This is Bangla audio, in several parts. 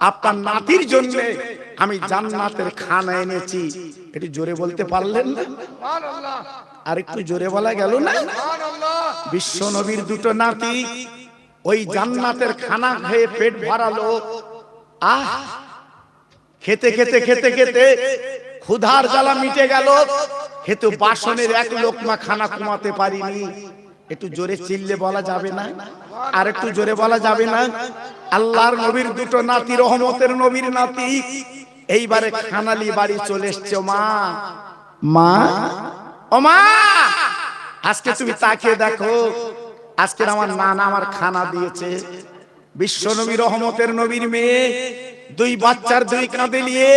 আপনার নাতির জন্য আমি জান্নাতের খানা এনেছি। একটু জোরে বলতে পারলেন না? আর একটু জোরে বলা গেল না? বিশ্ব নবীর দুটো নাতি ওই জান্নাতের খানা খেয়ে পেট ভরালো। আহ! খেতে খেতে খেতে খেতে ক্ষুধার জ্বালা মিটে গেল। হেতু বাসনের এক লোকমা খানা কমাতে পারিনি। একটু জোরে চিল্লে বলা যাবে না? আর একটু জোরে বলা যাবে না? আল্লাহর নবীর দুটো নাতি রহমতের নবীর নাতি। এইবারে খানালি বাড়ি চলে এসছে মা। মা? ও মা! আজকে তুমি তাকিয়ে দেখো। আজকের আমার নানা আমার খানা দিয়েছে। বিশ্ব নবী রহমতের নবীর মেয়ে। দুই বাচ্চার দুই কাঁধে নিয়ে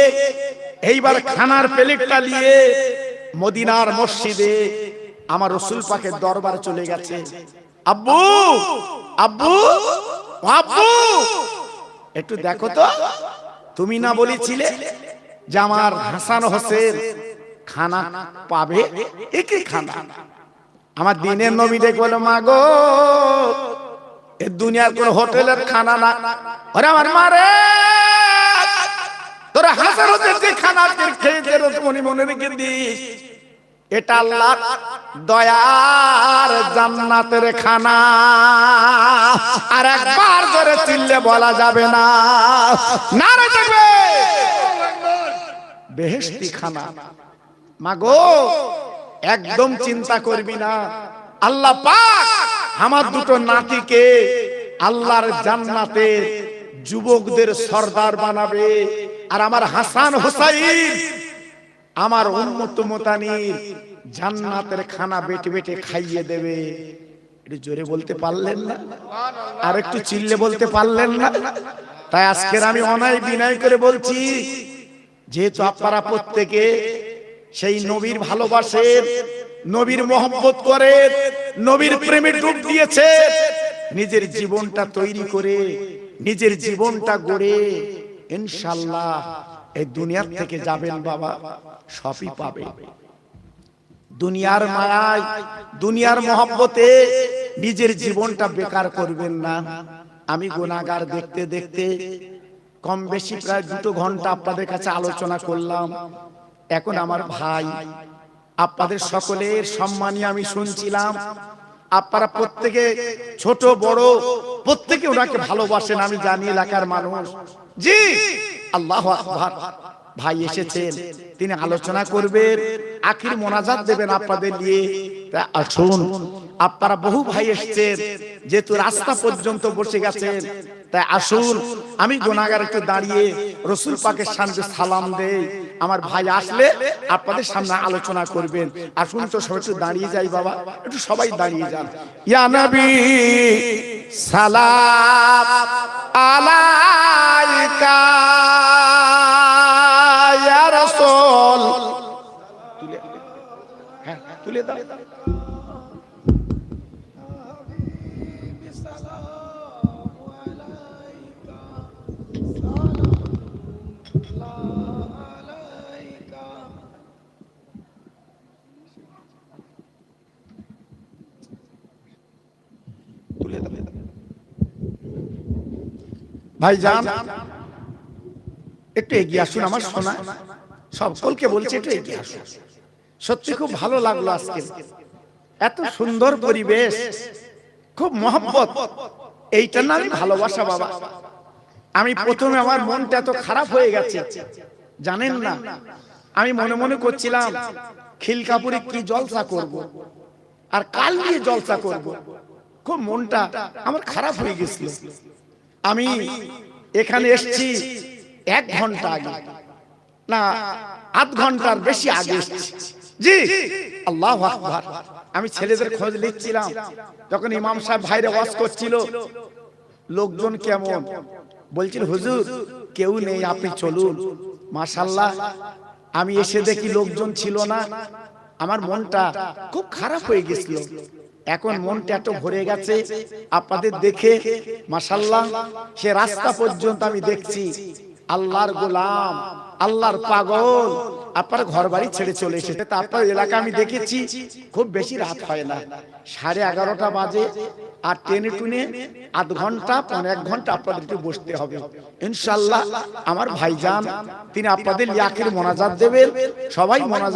এইবার খানার প্লেটটা নিয়ে মদিনার মসজিদে আমার রসুল পাকের দরবার চলে গেছে। আব্বু! আব্বু! আব্বু! একটু দেখো তো, তুমি না বলেছিলে যে আমার হাসান হোসেন খানা পাবে? একই খানা? আমার দিনের নবী দেখে বলো, মা গো, এ দুনিয়ার কোন হোটেলের খানা না। ওরে আমার মারে তোরা হাসান হোসেন যে খানা খেয়েছে মনে মনে রেখে দিস। এটা আল্লাহ দয়ার জান্নাতের খানা। আর একবার ধরে চিল্লে বলা যাবে না। না রে যাবে বেহেশতি খানা মাগো, একদম চিন্তা করবি না। আল্লাহ পাক আমার দুটো নাতিকে আল্লাহর জান্নাতে যুবকদের সর্দার বানাবে। আর আমার হাসান হোসাইন আমার উন্মত মোতানির জান্নাতের খানা বেটে বেটে খাইয়ে দেবে। একটু জোরে বলতে পারলেন না? আর একটু চিল্লে বলতে পারলেন না? তাই আজকের আমি অনায় বিনয় করে বলছি, যেহেতু আপনারা প্রত্যেকে সেই নবীর ভালোবাসেন নবীর মোহাম্মত করে, নবীর প্রেমে ডুব দিয়েছে, নিজের জীবনটা তৈরি করে, নিজের জীবনটা গড়ে ইনশাল্লাহ এই দুনিয়ার থেকে যাবেন বাবা সবই পাবে। দুনিয়ার মায়ায় দুনিয়ার মহব্বতে নিজের জীবনটা বেকার করবেন না। আমি গুণাগার দেখতে দেখতে কম বেশি প্রায় দুটো ঘণ্টা আপনাদের কাছে আলোচনা করলাম। এখন আমার ভাই আপনাদের সকলের সম্মানী আমি শুনছিলাম। আপনারা প্রত্যেকে ছোট বড় প্রত্যেকে ওনাকে ভালোবাসেন আমি জানি এলাকার মানুষ। জি আল্লাহ আকবার। ভাই এসেছেন তিনি আলোচনা করবেন আখির মোনাজাত দেবেন আপনাদের নিয়ে। আসুন আপনারা বহু ভাই এসেছেন, যেহেতু রাস্তা পর্যন্ত বসে গেছেন, তাই আসুন, আমি গোনাগার একটু দাঁড়িয়ে রসুল পাকের সামনে সালাম দেই। আমার ভাই আসলে আপনাদের সামনে আলোচনা করবেন। আসুন তো সবাই একটু দাঁড়িয়ে যাই বাবা, একটু সবাই দাঁড়িয়ে যান। ইয়া নবী, সালাম আলাইকা, ইয়া রাসূল। হ্যাঁ দাও। তুলে দাও। ভাই যান একটু এগিয়ে আসুন আমার সোনা সকলকে বলছি একটু এগিয়ে আসুন। সত্যি খুব ভালো লাগল আজকে। এত সুন্দর পরিবেশ। খুব মহব্বত। এইটা না আমি ভালোবাসা বাবা। আমি প্রথমে আমার মনটা এত খারাপ হয়ে গেছে। জানেন না? আমি মনে মনে করছিলাম খিল খিলকাপুরে কি জলসা করব। আর কাল নিয়ে জলসা করব। খুব মনটা আমার খারাপ হয়ে গেছিল। আমি এখানে এসছি এক ঘণ্টা আগে। না আধ ঘণ্টার বেশি আগে এসছি। জি। আল্লাহ আকবার। আমি ছেলেদের খোঁজ নিচ্ছিলাম। যখন ইমাম সাহেব ভাইরে ওয়াজ করছিল, লোকজন কেমন? বলছিল, হুজুর, কেউ নেই, আপনি চলুন। মাশাল্লাহ আমি এসে দেখি লোকজন ছিল না। আমার মনটা খুব খারাপ হয়ে গেছিল। এখন মনটা এত ভরে গেছে, আপনাদের দেখে মাশাল্লাহ সে রাস্তা পর্যন্ত আমি দেখছি। আল্লাহর গোলাম, আল্লাহর পাগল। আপনার ঘর বাড়ি ছেড়ে চলে এসেছে। তা আপনার এলাকা আমি দেখেছি, খুব বেশি রাত হয় না। সাড়ে এগারোটা বাজে আর ট্রেনে টুনে আধ ঘণ্টা পনেরো এক ঘণ্টা আপনাদের একটু বসতে হবে। ইনশাল্লাহ আমার ভাইজান, তিনি আপনাদের লিয়াকের মোনাজাত দেবেন। সবাই মোনাজাত